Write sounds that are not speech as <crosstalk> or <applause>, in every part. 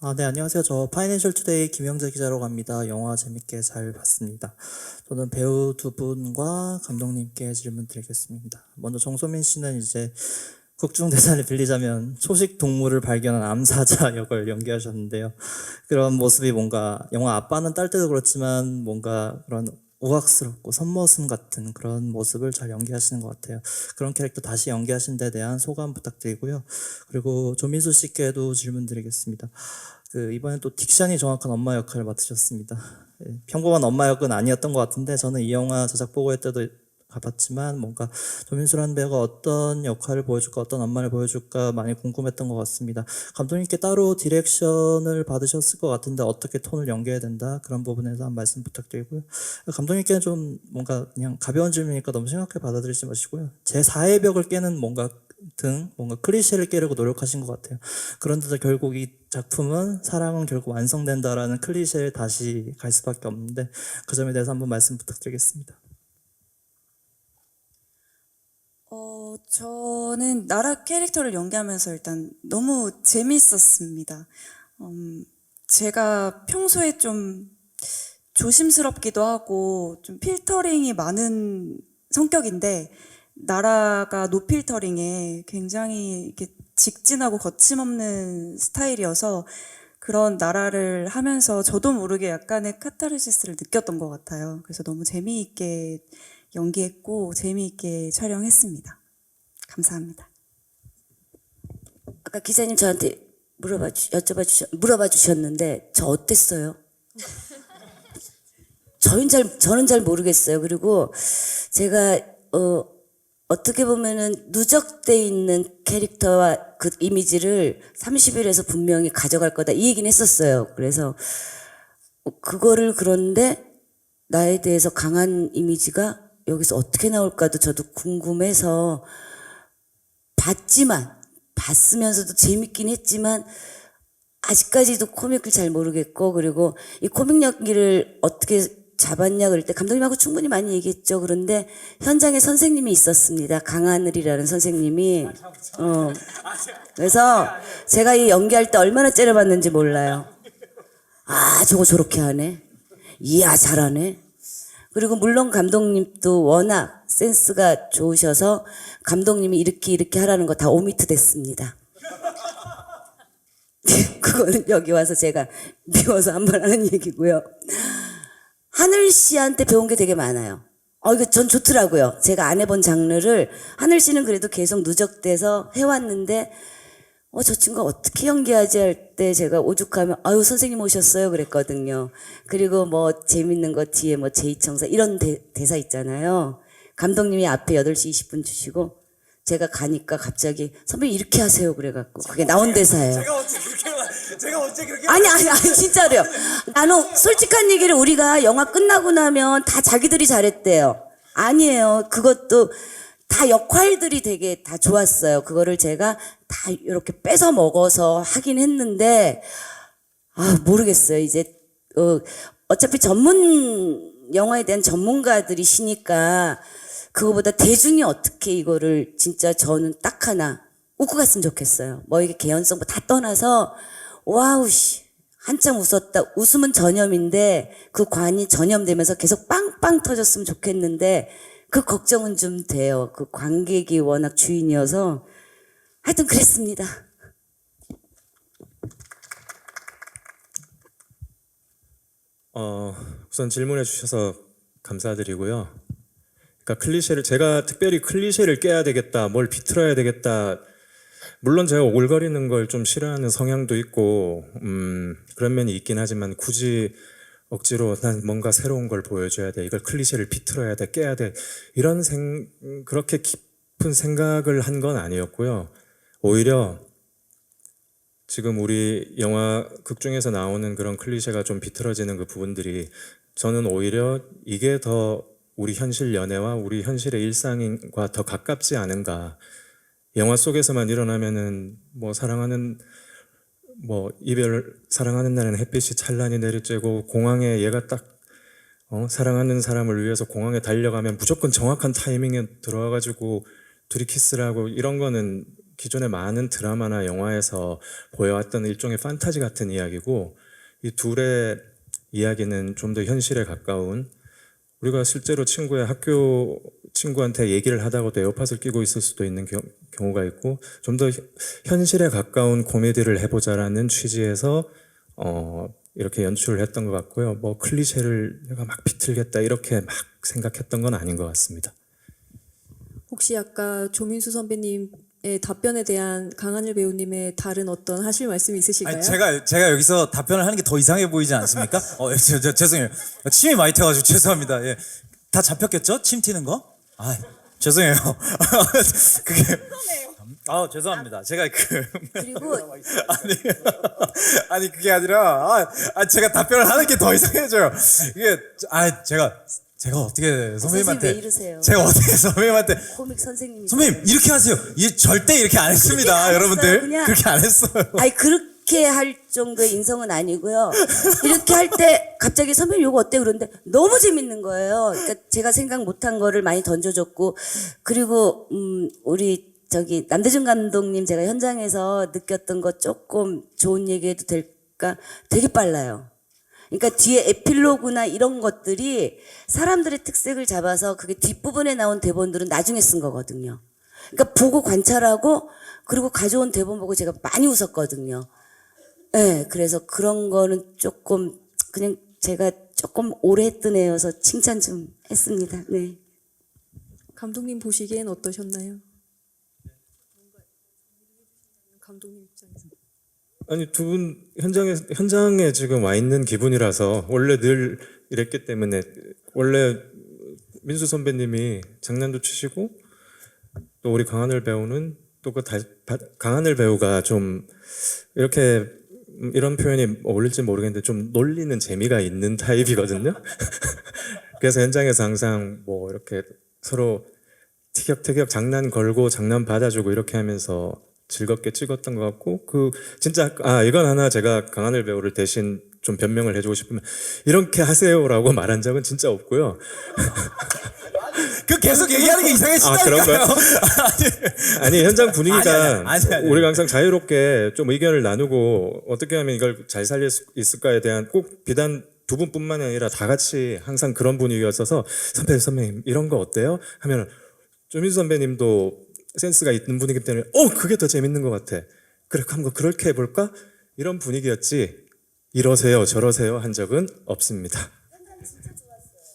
아, 네, 안녕하세요. 저 파이낸셜 투데이 김영재 기자라고 합니다. 영화 재밌게 잘 봤습니다. 저는 배우 두 분과 감독님께 질문 드리겠습니다. 먼저 정소민 씨는 이제 극중 대사를 빌리자면 초식 동물을 발견한 암사자 <laughs> 역을 연기하셨는데요. 그런 모습이 뭔가 영화 아빠는 딸 때도 그렇지만 뭔가 그런 우악스럽고 선머슴 같은 그런 모습을 잘 연기하시는 것 같아요. 그런 캐릭터 다시 연기하신 데 대한 소감 부탁드리고요. 그리고 조민수 씨께도 질문 드리겠습니다. 그 이번에 또 딕션이 정확한 엄마 역할을 맡으셨습니다. 예, 평범한 엄마 역은 아니었던 것 같은데 저는 이 영화 제작 보고회 때도 가봤지만 뭔가 조민수라는 배우가 어떤 역할을 보여줄까 어떤 엄마를 보여줄까 많이 궁금했던 것 같습니다. 감독님께 따로 디렉션을 받으셨을 것 같은데 어떻게 톤을 연기해야 된다 그런 부분에서 한 말씀 부탁드리고요. 감독님께는 좀 뭔가 그냥 가벼운 질문이니까 너무 심각하게 받아들이지 마시고요. 제 4의 벽을 깨는 뭔가 등 뭔가 클리셰를 깨려고 노력하신 것 같아요. 그런데도 결국 이 작품은 사랑은 결국 완성된다라는 클리셰를 다시 갈 수밖에 없는데 그 점에 대해서 한번 말씀 부탁드리겠습니다. 어, 저는 나라 캐릭터를 연기하면서 일단 너무 재밌었습니다. 음, 제가 평소에 좀 조심스럽기도 하고 좀 필터링이 많은 성격인데 나라가 노필터링에 굉장히 이렇게 직진하고 거침없는 스타일이어서 그런 나라를 하면서 저도 모르게 약간의 카타르시스를 느꼈던 것 같아요. 그래서 너무 재미있게 연기했고 재미있게 촬영했습니다. 감사합니다. 아까 기자님 저한테 물어봐 주, 여쭤봐 주셨, 물어봐 주셨는데 저 어땠어요? <laughs> 저는 잘 저는 잘 모르겠어요. 그리고 제가 어 어떻게 보면은 누적돼 있는 캐릭터와 그 이미지를 30일에서 분명히 가져갈 거다 이 얘기는 했었어요. 그래서 어, 그거를 그런데 나에 대해서 강한 이미지가 여기서 어떻게 나올까도 저도 궁금해서 봤지만 봤으면서도 재밌긴 했지만 아직까지도 코믹을 잘 모르겠고 그리고 이 코믹 연기를 어떻게 잡았냐 그럴 때 감독님하고 충분히 많이 얘기했죠. 그런데 현장에 선생님이 있었습니다. 강하늘이라는 선생님이 어 그래서 제가 이 연기할 때 얼마나 째려봤는지 몰라요. 아 저거 저렇게 하네. 이야 잘하네. 그리고 물론 감독님도 워낙 센스가 좋으셔서 감독님이 이렇게 이렇게 하라는 거 다 오미트 됐습니다. <laughs> 그거는 여기 와서 제가 미워서 한 번 하는 얘기고요. 하늘 씨한테 배운 게 되게 많아요. 어, 이거 전 좋더라고요. 제가 안 해본 장르를 하늘 씨는 그래도 계속 누적돼서 해왔는데, 어, 저 친구가 어떻게 연기하지 할 때 제가 오죽하면, 아유, 선생님 오셨어요. 그랬거든요. 그리고 뭐, 재밌는 거 뒤에 뭐, 제2청사 이런 대, 대사 있잖아요. 감독님이 앞에 8시 20분 주시고, 제가 가니까 갑자기, 선배님 이렇게 하세요. 그래갖고, 그게 나온 대사예요. 제가 어째 그렇게 말- 제가 어째 그렇게 아니 아니 아니 진짜로요. 나는 솔직한 얘기를 우리가 영화 끝나고 나면 다 자기들이 잘했대요. 아니에요. 그것도 다 역할들이 되게 다 좋았어요. 그거를 제가 다 이렇게 뺏어 먹어서 하긴 했는데 아 모르겠어요. 이제 어, 어차피 전문 영화에 대한 전문가들이시니까 그거보다 대중이 어떻게 이거를 진짜 저는 딱 하나 웃고 갔으면 좋겠어요. 뭐 이게 개연성 뭐다 떠나서 와우 씨 한참 웃었다. 웃음은 전염인데 그 관이 전염되면서 계속 빵빵 터졌으면 좋겠는데 그 걱정은 좀 돼요. 그 관객이 워낙 주인이어서 하여튼 그랬습니다. 어, 우선 질문해 주셔서 감사드리고요. 그러니까 클리셰를 제가 특별히 클리셰를 깨야 되겠다, 뭘 비틀어야 되겠다. 물론 제가 오글거리는 걸 좀 싫어하는 성향도 있고, 음, 그런 면이 있긴 하지만 굳이 억지로 난 뭔가 새로운 걸 보여줘야 돼, 이걸 클리셰를 비틀어야 돼, 깨야 돼 이런 생 그렇게 깊은 생각을 한 건 아니었고요. 오히려 지금 우리 영화 극 중에서 나오는 그런 클리셰가 좀 비틀어지는 그 부분들이 저는 오히려 이게 더 우리 현실 연애와 우리 현실의 일상과 더 가깝지 않은가. 영화 속에서만 일어나면은 뭐 사랑하는 뭐 이별 사랑하는 날에는 햇빛이 찬란히 내리쬐고 공항에 얘가 딱 어, 사랑하는 사람을 위해서 공항에 달려가면 무조건 정확한 타이밍에 들어와가지고 둘이 키스를 하고 이런 거는 기존의 많은 드라마나 영화에서 보여왔던 일종의 판타지 같은 이야기고 이 둘의 이야기는 좀 더 현실에 가까운 우리가 실제로 친구의 학교 친구한테 얘기를 하다가도 에어팟을 끼고 있을 수도 있는 겨- 경우가 있고 좀 더 현실에 가까운 코미디를 해보자라는 취지에서 어 이렇게 연출을 했던 것 같고요. 뭐 클리셰를 내가 막 비틀겠다 이렇게 막 생각했던 건 아닌 것 같습니다. 혹시 아까 조민수 선배님의 답변에 대한 강하늘 배우님의 다른 어떤 하실 말씀이 있으실까요? 아니 제가 제가 여기서 답변을 하는 게 더 이상해 보이지 않습니까? <laughs> 어, 저, 저, 죄송해요. 침이 많이 튀어가지고 죄송합니다. 예, 다 잡혔겠죠? 침 튀는 거? 아, 죄송해요. <laughs> 그게 아 죄송합니다. 제가 그 그리고 <laughs> 아니 아니 그게 아니라 아, 아 제가 답변을 하는 게 더 이상해져요. 이게 아 제가 제가 어떻게 선배님한테 왜 이러세요? 제가 어떻게 선배님한테 코믹 선생님이 선배님 이렇게 하세요. 이 절대 이렇게 안 했습니다, 안 했어요, 여러분들. 그냥. 그렇게 안 했어요. 아니 그 렇게 할 정도의 인성은 아니고요. 이렇게 할 때 갑자기 선배님 요거 어때 그런데 너무 재밌는 거예요. 그러니까 제가 생각 못한 거를 많이 던져줬고 그리고 음 우리 저기 남대중 감독님 제가 현장에서 느꼈던 거 조금 좋은 얘기해도 될까? 되게 빨라요. 그러니까 뒤에 에필로그나 이런 것들이 사람들의 특색을 잡아서 그게 뒷부분에 나온 대본들은 나중에 쓴 거거든요. 그러니까 보고 관찰하고 그리고 가져온 대본 보고 제가 많이 웃었거든요. 네, 그래서 그런 거는 조금 그냥 제가 조금 오래 했던 애여서 칭찬 좀 했습니다. 네. 감독님 보시기엔 어떠셨나요? 감독님 입장에서. 아니 두 분 현장에 현장에 지금 와 있는 기분이라서 원래 늘 이랬기 때문에 원래 민수 선배님이 장난도 치시고 또 우리 강하늘 배우는 또 그 강하늘 배우가 좀 이렇게 음, 이런 표현이 어울릴지 모르겠는데 좀 놀리는 재미가 있는 타입이거든요. <laughs> 그래서 현장에서 항상 뭐 이렇게 서로 티격태격 장난 걸고 장난 받아주고 이렇게 하면서 즐겁게 찍었던 것 같고 그 진짜 아 이건 하나 제가 강하늘 배우를 대신 좀 변명을 해주고 싶으면 이렇게 하세요라고 말한 적은 진짜 없고요. 그 계속 얘기하는 게아 이상해진다니까요. 그런가요? <laughs> 아니 현장 분위기가 아니, 아니, 아니, 아니. 우리가 항상 자유롭게 좀 의견을 나누고 어떻게 하면 이걸 잘 살릴 수 있을까에 대한 꼭 비단 두 분뿐만 아니라 다 같이 항상 그런 분위기였어서 선배 선배님 이런 거 어때요? 하면 조민수 선배님도 센스가 있는 분이기 때문에 어 그게 더 재밌는 것 같아. 그래 한번 그렇게 해볼까? 이런 분위기였지 이러세요 저러세요 한 적은 없습니다.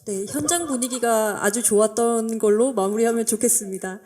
네, 현장 분위기가 아주 좋았던 걸로 마무리하면 좋겠습니다.